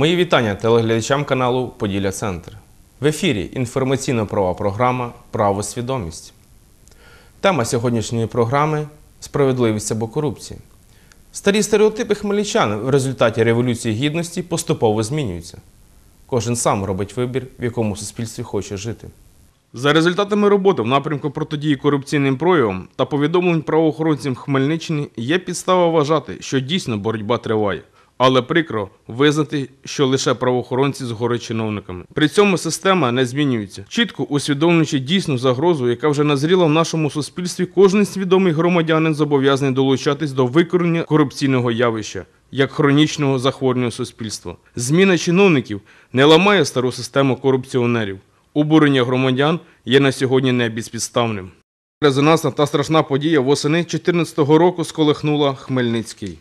Мої вітання телеглядачам каналу Поділля Центр. В ефірі інформаційно-правова програма Право свідомість. Тема сьогоднішньої програми справедливість або корупція. Старі стереотипи хмельничан в результаті Революції Гідності поступово змінюються. Кожен сам робить вибір, в якому суспільстві хоче жити. За результатами роботи в напрямку протидії корупційним проявам та повідомлень правоохоронцям Хмельниччини є підстава вважати, що дійсно боротьба триває. Але прикро визнати, що лише правоохоронці згорять чиновниками. При цьому система не змінюється, чітко усвідомлюючи дійсну загрозу, яка вже назріла в нашому суспільстві. Кожен свідомий громадянин зобов'язаний долучатись до викорення корупційного явища як хронічного захворювання суспільства. Зміна чиновників не ламає стару систему корупціонерів. Обурення громадян є на сьогодні не безпідставним. Резонансна та страшна подія восени 2014 року сколихнула Хмельницький.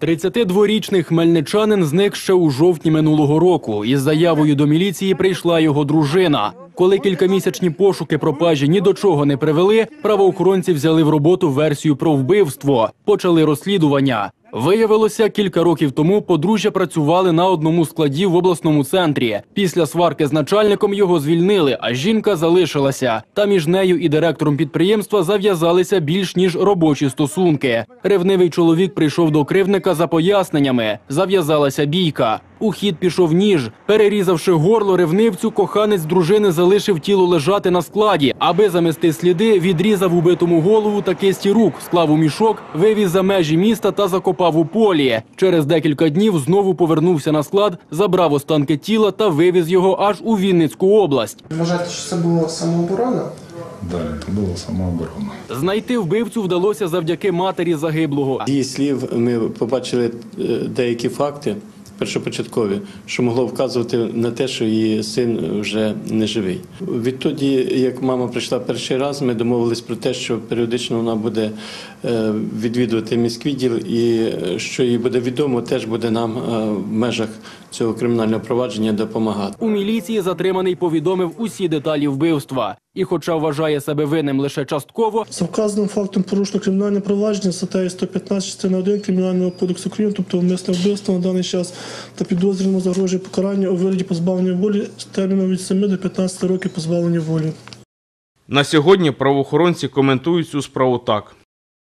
32-річний хмельничанин зник ще у жовтні минулого року. Із заявою до міліції прийшла його дружина. Коли кількамісячні пошуки пропажі ні до чого не привели, правоохоронці взяли в роботу версію про вбивство, почали розслідування. Виявилося, кілька років тому подружжя працювали на одному складі в обласному центрі. Після сварки з начальником його звільнили, а жінка залишилася. Та між нею і директором підприємства зав'язалися більш ніж робочі стосунки. Ревнивий чоловік прийшов до кривника за поясненнями. Зав'язалася бійка. У хід пішов ніж. Перерізавши горло ревнивцю, коханець дружини залишив тіло лежати на складі. Аби замести сліди, відрізав убитому голову та кисті рук, склав у мішок, вивіз за межі міста та закопав у полі. Через декілька днів знову повернувся на склад, забрав останки тіла та вивіз його аж у Вінницьку область. Вважаєте, що це було самооборона? Да, це була самооборона. Знайти вбивцю вдалося завдяки матері загиблого. З її слів ми побачили е, деякі факти першопочаткові, що могло вказувати на те, що її син вже не живий. Відтоді, як мама прийшла перший раз, ми домовились про те, що періодично вона буде е, відвідувати міськвідділ, і е, що їй буде відомо, теж буде нам е, в межах цього кримінального провадження допомагати. У міліції затриманий повідомив усі деталі вбивства. І, хоча вважає себе винним лише частково, За вказаним фактом порушено кримінальне провадження статтею 115 частина 1 Кримінального кодексу України, тобто вмисне вбивство на даний час та підозрюємо загрожує покарання у вигляді позбавлення волі з терміном від 7 до 15 років позбавлення волі. На сьогодні правоохоронці коментують цю справу так.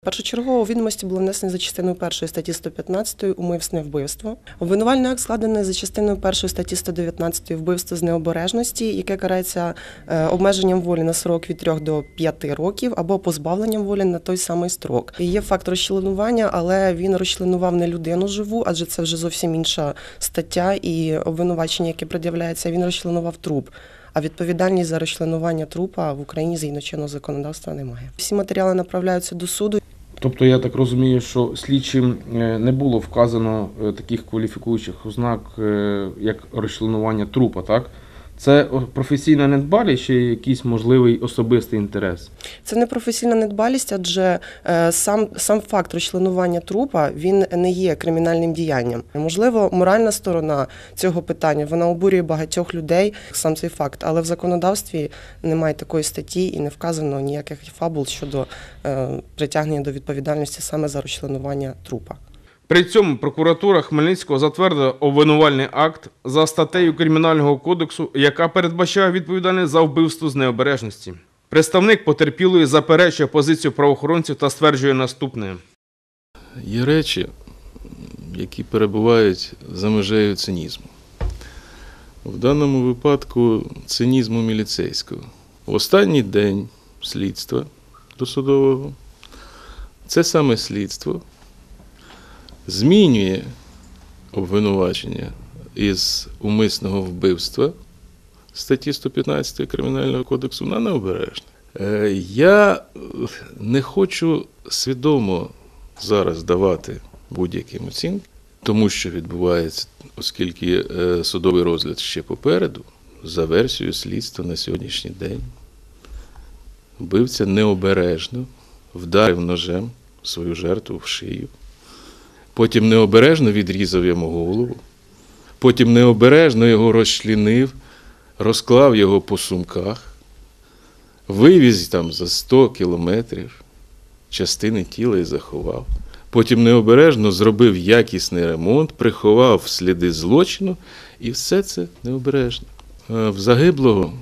Першочергово відомості було внесені за частиною 1 статті 115 умисне вбивство. Обвинувальний акт складений за частиною 1 статті 119 вбивство з необережності, яке карається е, обмеженням волі на срок від 3 до 5 років або позбавленням волі на той самий строк. Є факт розчленування, але він розчленував не людину живу, адже це вже зовсім інша стаття і обвинувачення, яке пред'являється, він розчленував труп. А відповідальність за розчленування трупа в Україні згідно чинного законодавства немає. Всі матеріали направляються до суду. Тобто я так розумію, що слідчим е, не було вказано е, таких кваліфікуючих ознак, е, як розчленування трупа, так? Це професійна недбалість чи якийсь можливий особистий інтерес? Це не професійна недбалість, адже е, сам, сам факт розчленування трупа він не є кримінальним діянням. Можливо, моральна сторона цього питання вона обурює багатьох людей, сам цей факт, але в законодавстві немає такої статті і не вказано ніяких фабул щодо е, притягнення до відповідальності саме за розчленування трупа. При цьому прокуратура Хмельницького затвердила обвинувальний акт за статтею Кримінального кодексу, яка передбачає відповідальність за вбивство з необережності. Представник потерпілої заперечує позицію правоохоронців та стверджує наступне. Є речі, які перебувають за межею цинізму. В даному випадку цинізму міліцейського. В останній день слідства досудового це саме слідство змінює обвинувачення із умисного вбивства статті 115 Кримінального кодексу на необережне. Е, Я не хочу свідомо зараз давати будь-яким оцінки, тому що відбувається, оскільки е, судовий розгляд ще попереду, за версією слідства на сьогоднішній день, вбивця необережно вдарив ножем свою жертву в шию. Потім необережно відрізав йому голову, потім необережно його розчлінив, розклав його по сумках, вивіз там за 100 кілометрів частини тіла і заховав. потім необережно зробив якісний ремонт, приховав сліди злочину, і все це необережно. Е, В загиблого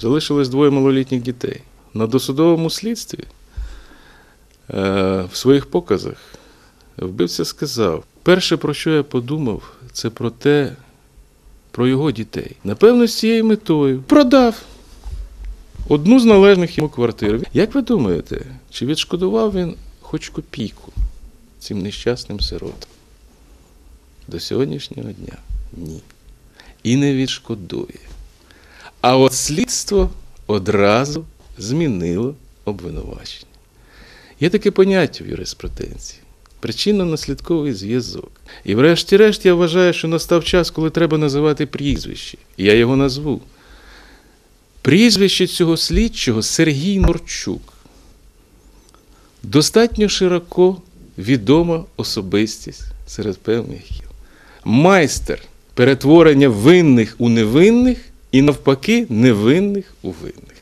залишилось двоє малолітніх дітей. На досудовому слідстві е, в своїх показах вбивця сказав: перше, про що я подумав, це про те, про його дітей. Напевно, з цією метою продав одну з належних йому квартир. Як ви думаєте, чи відшкодував він хоч копійку цим нещасним сиротам? До сьогоднішнього дня ні. І не відшкодує. А от слідство одразу змінило обвинувачення. Є таке поняття в юриспруденції причинно-наслідковий зв'язок. І врешті-решт я вважаю, що настав час, коли треба називати прізвище. Я його назву. Прізвище цього слідчого Сергій Норчук. Достатньо широко відома особистість серед певних гіл. Майстер перетворення винних у невинних і навпаки невинних у винних.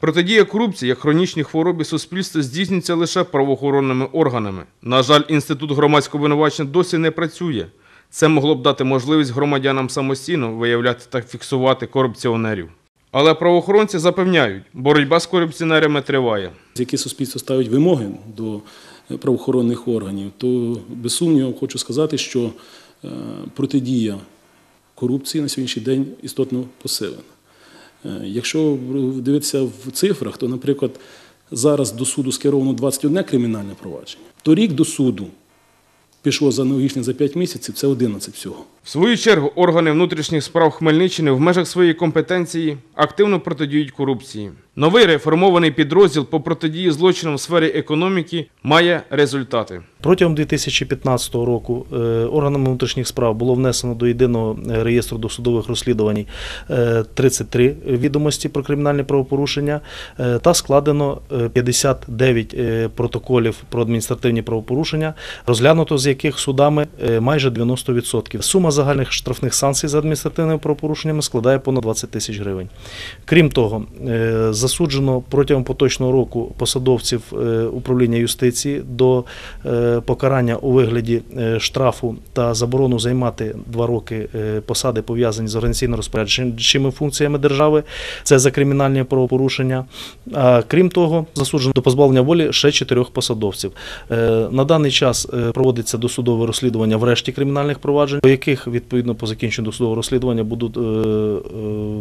Протидія корупції як хронічній хворобі суспільства здійснюється лише правоохоронними органами. На жаль, інститут громадського обвинувачення досі не працює. Це могло б дати можливість громадянам самостійно виявляти та фіксувати корупціонерів. Але правоохоронці запевняють, боротьба з корупціонерами триває. які суспільство ставить вимоги до правоохоронних органів, то без сумніву хочу сказати, що е, протидія корупції на сьогоднішній день істотно посилена. Е, Якщо дивитися в цифрах, то, наприклад, зараз до суду скеровано 21 кримінальне провадження. Торік до суду пішло за аналогічне за 5 місяців, це 11 всього. В свою чергу органи внутрішніх справ Хмельниччини в межах своєї компетенції активно протидіють корупції. Новий реформований підрозділ по протидії злочинам в сфері економіки має результати. Протягом 2015 року е, органами внутрішніх справ було внесено до єдиного е, реєстру досудових розслідувань е, 33 відомості про кримінальні правопорушення е, та складено е, 59 е, протоколів про адміністративні правопорушення, розглянуто з яких судами е, майже 90%. Сума загальних штрафних санкцій за адміністративними правопорушеннями складає понад 20 тисяч гривень. Крім того, е, засуджено протягом поточного року посадовців е, управління юстиції до е, покарання у вигляді е, штрафу та заборону займати два роки посади пов'язані з організаційно-розпорядчими функціями держави. Це за кримінальні правопорушення. А крім того, засуджено до позбавлення волі ще чотирьох посадовців. На даний час проводиться досудове розслідування в решті кримінальних проваджень, по яких відповідно по закінченню досудового розслідування будуть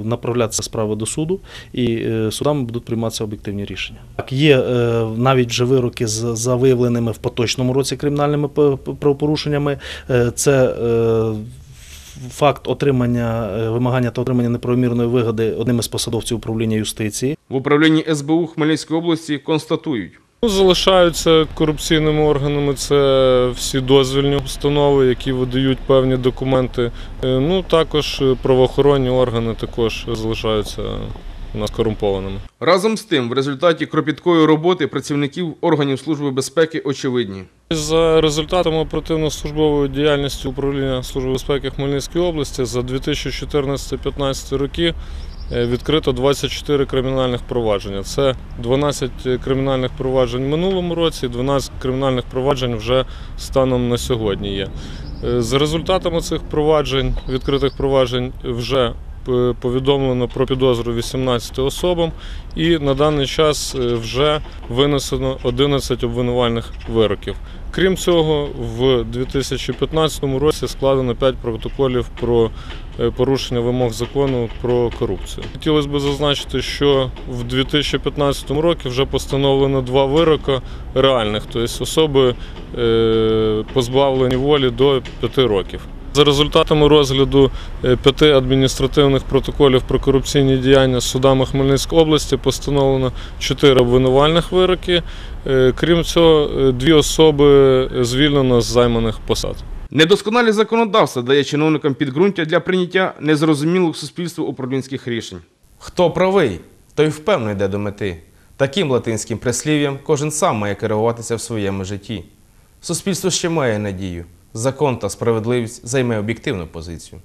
направлятися справи до суду, і е, судами будуть прийматися об'єктивні рішення. Так, є е, навіть вже вироки з за виявленими в поточному році кримінальними правопорушеннями. Е, Це е, факт отримання вимагання та отримання неправомірної вигоди одним із посадовців управління юстиції. В управлінні СБУ Хмельницької області констатують, Ну, Залишаються корупційними органами це всі дозвільні установи, які видають певні документи. Ну також правоохоронні органи також залишаються у нас корумпованими. Разом з тим, в результаті кропіткої роботи працівників органів Служби безпеки очевидні. За результатами оперативно-службової діяльності управління Служби безпеки Хмельницької області за 2014-2015 роки е, відкрито 24 кримінальних провадження. Це 12 кримінальних проваджень в минулому році, 12 кримінальних проваджень вже станом на сьогодні є. Е, За результатами цих проваджень, відкритих проваджень, вже повідомлено про підозру 18 особам, і на даний час е, вже винесено 11 обвинувальних вироків. Крім цього, в 2015 році складено 5 протоколів про е, порушення вимог закону про корупцію. Хотілося б зазначити, що в 2015 році вже постановлено два вироки реальних, тобто особи е, позбавлені волі до 5 років. За результатами розгляду е, п'яти адміністративних протоколів про корупційні діяння судами Хмельницької області постановлено чотири обвинувальних вироки. Е, Крім цього, е, дві особи звільнено з займаних посад. Недосконалість законодавства дає чиновникам підґрунтя для прийняття незрозумілих суспільству управлінських рішень. Хто правий, той впевнено йде до мети. Таким латинським прислів'ям кожен сам має керуватися в своєму житті. Суспільство ще має надію. Закон та справедливість займе об'єктивну позицію.